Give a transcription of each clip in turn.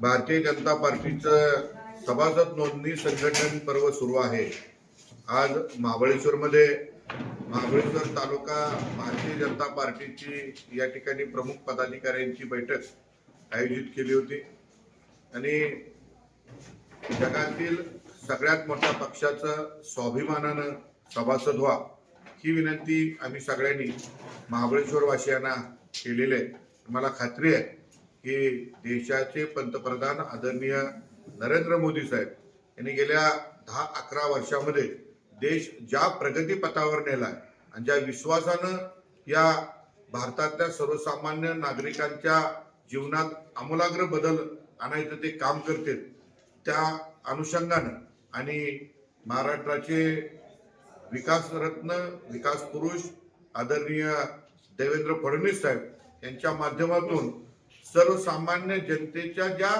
भारतीय जनता पार्टीचं सभासद नोंदणी संघटन पर्व सुरू आहे. आज महाबळेश्वरमध्ये महाबळेश्वर तालुका भारतीय जनता पार्टीची या ठिकाणी प्रमुख पदाधिकाऱ्यांची बैठक आयोजित केली होती. आणि जगातील सगळ्यात मोठ्या पक्षाचं स्वाभिमानानं सभासद व्हा ही विनंती आम्ही सगळ्यांनी महाबळेश्वर वासियांना केलेली आहे. मला खात्री आहे की देशाचे पंतप्रधान आदरणीय नरेंद्र मोदी साहेब यांनी गेल्या दहा अकरा वर्षामध्ये देश ज्या प्रगतीपथावर नेला आणि ज्या विश्वासानं या भारतातल्या सर्वसामान्य नागरिकांच्या जीवनात आमूलाग्र बदल आणायचं ते काम करते त्या अनुषंगानं आणि महाराष्ट्राचे विकासरत्न विकास पुरुष आदरणीय देवेंद्र फडणवीस साहेब यांच्या माध्यमातून सर्वसामान्य जनतेच्या ज्या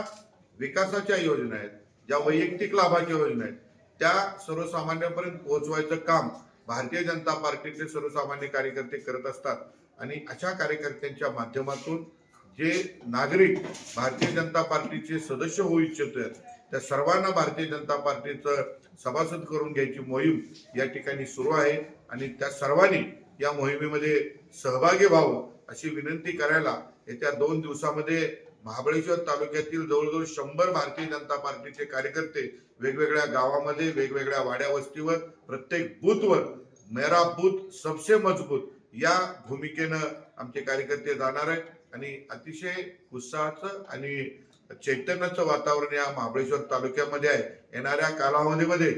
विकासाच्या योजना आहेत ज्या वैयक्तिक लाभाच्या योजना आहेत त्या सर्वसामान्यांपर्यंत पोहोचवायचं काम भारतीय जनता पार्टीचे सर्वसामान्य कार्यकर्ते करत असतात. आणि अशा कार्यकर्त्यांच्या माध्यमातून जे नागरिक भारतीय जनता पार्टीचे सदस्य होऊ इच्छितात त्या सर्वांना भारतीय जनता पार्टीचं सभासद करून घ्यायची मोहीम या ठिकाणी सुरू आहे. आणि त्या सर्वांनी या मोहिमेमध्ये सहभागी व्हावं अशी विनंती करायला येत्या दोन दिवसामध्ये महाबळेश्वर तालुक्यातील जवळजवळ शंभर भारतीय जनता पार्टीचे कार्यकर्ते वेगवेगळ्या गावामध्ये वेगवेगळ्या वाड्या वस्तीवर प्रत्येक बूथवर मेरा बूथ सबसे मजबूत या भूमिकेनं आमचे कार्यकर्ते जाणार आहेत. आणि अतिशय उत्साहाचं आणि चैतन्याचं वातावरण या महाबळेश्वर तालुक्यामध्ये आहे. येणाऱ्या कालावधीमध्ये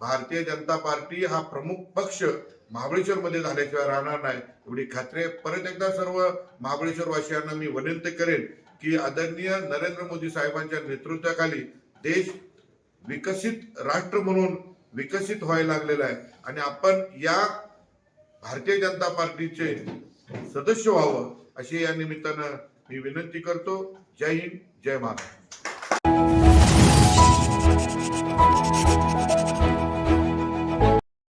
भारतीय जनता पार्टी हा प्रमुख पक्ष महाबळेश्वर मध्ये झाल्याशिवाय राहणार नाही. एवढी खात्री आहे. परत एकदा सर्व महाबळेश्वर वासियांना मी विनंती करेन की आदरणीय नरेंद्र मोदी साहेबांच्या नेतृत्वाखाली देश विकसित राष्ट्र म्हणून विकसित व्हायला लागलेला आहे. आणि आपण या भारतीय जनता पार्टीचे सदस्य व्हावं अशी या निमित्तानं मी विनंती करतो. जय हिंद जय महाराष्ट्र.